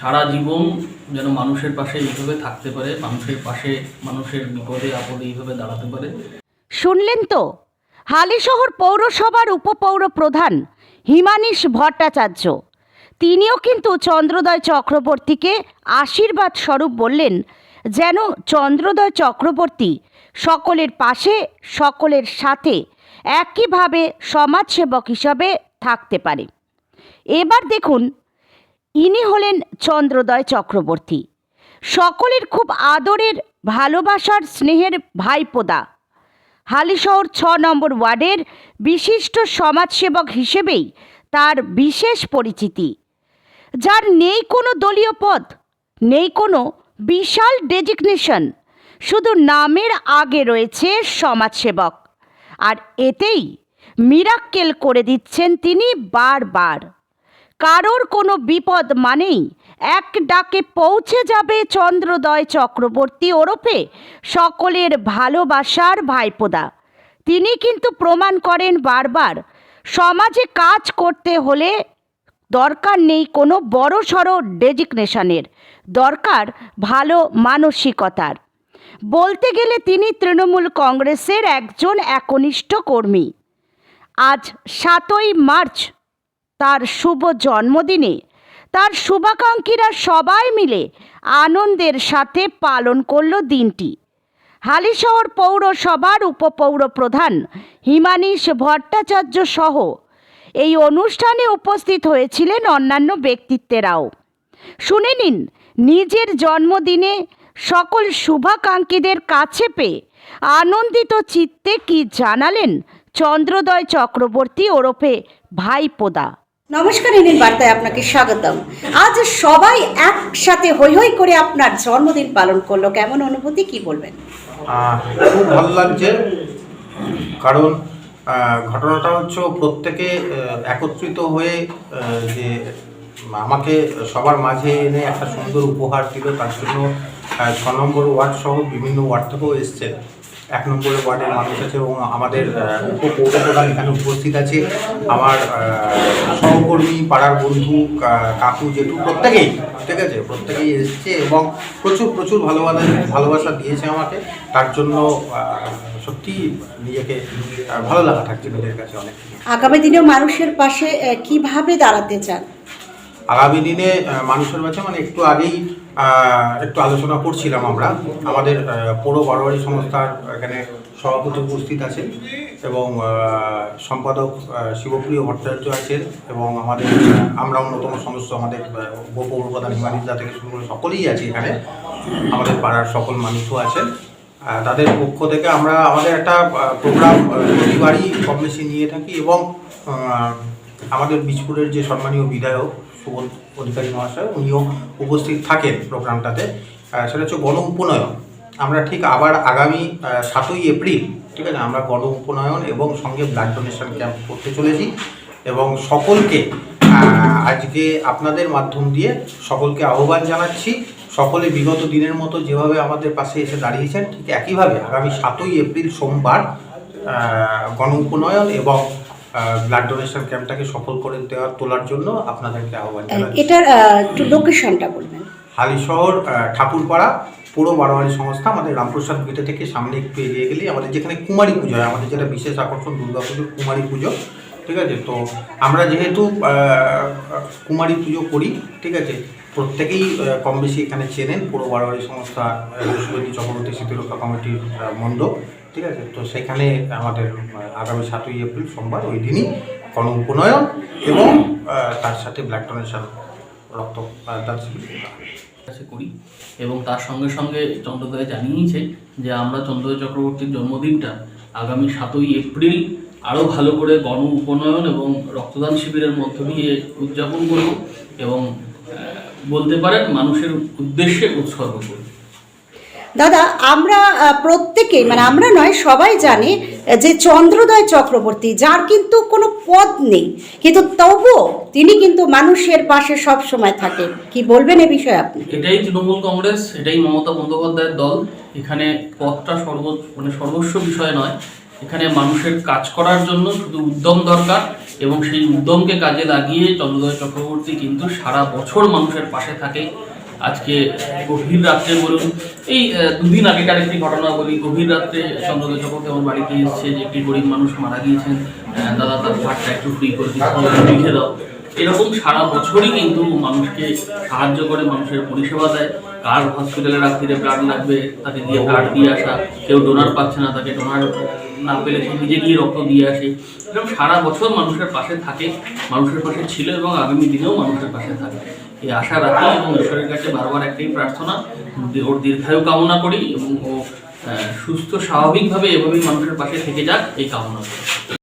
সারা জীবন যেন মানুষের পাশে এইভাবে থাকতে পারে, মানুষের পাশে, মানুষের বিপদে, আপদে এইভাবে দাঁড়াতে পারে। শুনলেন তো? হালিশহর পৌরসভার উপপৌর প্রধান হিমানীশ ভট্টাচার্য। তিনিও কিন্তু চন্দ্রোদয় চক্রবর্তীকে আশীর্বাদ স্বরূপ বললেন, যেন চন্দ্রোদয় চক্রবর্তী সকলের পাশে, সকলের সাথে একইভাবে সমাজসেবক হিসাবে থাকতে পারে। এবার দেখুন ইনি হলেন চন্দ্রোদয় চক্রবর্তী। সকলের খুব আদরের, ভালোবাসার স্নেহের ভাইপোদা। হালিশহর ছ নম্বর ওয়ার্ডের বিশিষ্ট সমাজসেবক হিসেবেই তার বিশেষ পরিচিতি। যার নেই কোনো দলীয় পদ, নেই কোনো বিশাল ডেজিগনেশন, শুধু নামের আগে রয়েছে সমাজসেবক। আর এতেই মিরাক্কেল করে দিচ্ছেন তিনি বারবার। কারোর কোনো বিপদ মানেই এক ডাকে পৌঁছে যাবে চন্দ্রোদয় চক্রবর্তী ওরফে সকলের ভালোবাসার ভাইপোদা। তিনি কিন্তু প্রমাণ করেন বারবার, সমাজে কাজ করতে হলে দরকার নেই কোনো বড় সড়ো ডেজিগনেশনের, দরকার ভালো মানসিকতার। বলতে গেলে তিনি তৃণমূল কংগ্রেসের একজন একনিষ্ঠ কর্মী। আজ সাতই মার্চ তার শুভ জন্মদিনে। তার শুভাকাঙ্ক্ষীরা সবাই মিলে আনন্দের সাথে পালন করল দিনটি। হালিশহর পৌরসভার উপপৌর প্রধান হিমানীশ ভট্টাচার্য সহ এই অনুষ্ঠানে উপস্থিত হয়েছিলেন অন্যান্য ব্যক্তিত্বেরাও। শুনে নিন, নিজের জন্মদিনে সকল শুভাকাঙ্ক্ষীদের কাছে পেয়ে আনন্দিত চিত্তে কি জানালেন চন্দ্রোদয় চক্রবর্তী ওরফে ভাইপোদা। নমস্কার এনের বার্তায় আপনাকে স্বাগতম। আজ সবাই একসাথে হই হই করে আপনার জন্মদিন পালন করল। কেমন অনুভূতি, কি বলবেন? খুব ভালো লাগছে, কারণ ঘটনাটা হচ্ছে প্রত্যেকে একত্রিত হয়ে যে আমাকে সবার মাঝে এনে একটা সুন্দর উপহার দিল। তার জন্য ছ নম্বর ওয়ার্ড সহ বিভিন্ন ওয়ার্ড থেকেও এসছে। এক নম্বর ওয়ার্ডের মানুষ আছে এবং আমাদের উপপৌরপ্রধান এখানে উপস্থিত আছে। আমার সহকর্মী পাড়ার বন্ধু কাকু জেঠু প্রত্যেকেই ঠিক আছে? প্রত্যেকেই এসছে এবং প্রচুর প্রচুর ভালোবাসা ভালোবাসা দিয়েছে আমাকে। তার জন্য সত্যি নিজেকে ভালো লাগা থাকছে নিজের কাছে অনেক। আগামী দিনেও মানুষের পাশে কীভাবে দাঁড়াতে চান? আগামী দিনে মানুষের কাছে মানে একটু আগেই একটু আলোচনা করছিলাম আমরা। আমাদের পৌর বারোয়ারি সংস্থার এখানে সভাপতি উপস্থিত আছেন এবং সম্পাদক শিবপ্রিয় ভট্টাচার্য আছেন এবং আমাদের আমরা অন্যতম সদস্য আমাদের উপপৌর প্রধান হিমানিদা থেকে শুরু করে সকলেই আছে এখানে। আমাদের পাড়ার সকল মানুষও আছেন। তাদের পক্ষ থেকে আমরা আমাদের একটা প্রোগ্রাম প্রতিবারই কম বেশি নিয়ে থাকি এবং আমাদের বীজপুরের যে সম্মানীয় বিধায়ক অধিকারী মহাশয়, উনিও উপস্থিত থাকেন প্রোগ্রামটাতে। সেটা হচ্ছে গণ উপনয়ন। আমরা ঠিক আবার আগামী সাতই এপ্রিল, ঠিক আছে, আমরা গণ উপনয়ন এবং সঙ্গে ব্লাড ডোনেশন ক্যাম্প করতে চলেছি এবং সকলকে আজকে আপনাদের মাধ্যম দিয়ে সকলকে আহ্বান জানাচ্ছি। সকলে বিগত দিনের মতো যেভাবে আমাদের পাশে এসে দাঁড়িয়েছেন, ঠিক একইভাবে আগামী সাতই এপ্রিল সোমবার গণ উপনয়ন এবং ব্লাড ডোনেশন ক্যাম্পটাকে সফল করে দেওয়ার তোলার জন্য আপনাদেরকে আহ্বান আহ, এটার লোকেশনটা বলবেন। হালিশহর ঠাকুরপাড়া পুরো বারোয়ারি সংস্থা আমাদের রামপ্রসাদ গেটে থেকে সামনে একটু এগিয়ে গেলেই আমাদের যেখানে কুমারী পুজো হয় আমাদের যেটা বিশেষ আকর্ষণ দুর্গা পুজো কুমারী পুজো ঠিক আছে? তো আমরা যেহেতু কুমারী পুজো করি ঠিক আছে? প্রত্যেকেই কম বেশি এখানে চেনেন। পুরো বারোয়ারি সংস্থা রসুলতী চক্রবর্তী স্মৃতিরক্ষা কমিটির মণ্ডপ, ঠিক আছে? তো সেখানে আমাদের আগামী সাতই এপ্রিল সোমবার ওই দিনই গণ উপনয়ন এবং তার সাথে ব্ল্যাক ডোনেশন রক্ত করি এবং তার সঙ্গে সঙ্গে চন্দ্রোদয় জানিয়েছে যে আমরা চন্দ্রোদয় চক্রবর্তীর জন্মদিনটা আগামী সাতই এপ্রিল আরও ভালো করে গণ উপনয়ন এবং রক্তদান শিবিরের মধ্য দিয়ে উদযাপন করব এবং বলতে পারেন মানুষের উদ্দেশ্যে উৎসর্গ করব দাদা আমরা প্রত্যেকেই মানে আমরা নয় সবাই জানি যে চন্দ্রোদয় চক্রবর্তী যার কিন্তু কোনো পদ নেই। কিন্তু তবুও তিনি কিন্তু মানুষের পাশে সব সময় থাকে। কি বলবেন এ বিষয়ে আপনি? এটাই তৃণমূল কংগ্রেস এটাই মমতা বন্দ্যোপাধ্যায়ের দল। এখানে পথটা সর্ব মানে সর্বস্ব বিষয় নয়। এখানে মানুষের কাজ করার জন্য শুধু উদ্যম দরকার। এবং সেই উদ্যমকে কাজে লাগিয়ে চন্দ্রদয় চক্রবর্তী কিন্তু সারা বছর মানুষের পাশে থাকে। আজকে গভীর রাত্রে বলুন, এই দুদিন আগেকার একটি ঘটনা বলি, গভীর রাত্রে চন্দ্রদয় চক্রবর্তী আমার বাড়িতে এসেছে, যে একটি গরিব মানুষ মারা গিয়েছেন। দাদা, তার ভাতটা একটু ফ্রি করে লিখে দাও। এরকম সারা বছরই কিন্তু মানুষকে সাহায্য করে, মানুষের পরিষেবা দেয়। কার হসপিটালে রাত্রিরে ব্লাড লাগবে, তাকে দিয়ে ব্লাড দিয়ে আসা, কেউ ডোনার পাচ্ছে না, তাকে ডোনার না পেলে সে নিজে গিয়ে রক্ত দিয়ে আসে। এরকম সারা বছর মানুষের পাশে থাকে, মানুষের পাশে ছিল এবং আগামী দিনেও মানুষের পাশে থাকে এই আশা রাখি এবং ঈশ্বরের কাছে বারবার একটাই প্রার্থনা, ওর দীর্ঘায়ু কামনা করি এবং ও সুস্থ স্বাভাবিকভাবে এভাবেই মানুষের পাশে থেকে যাক, এই কামনা করি।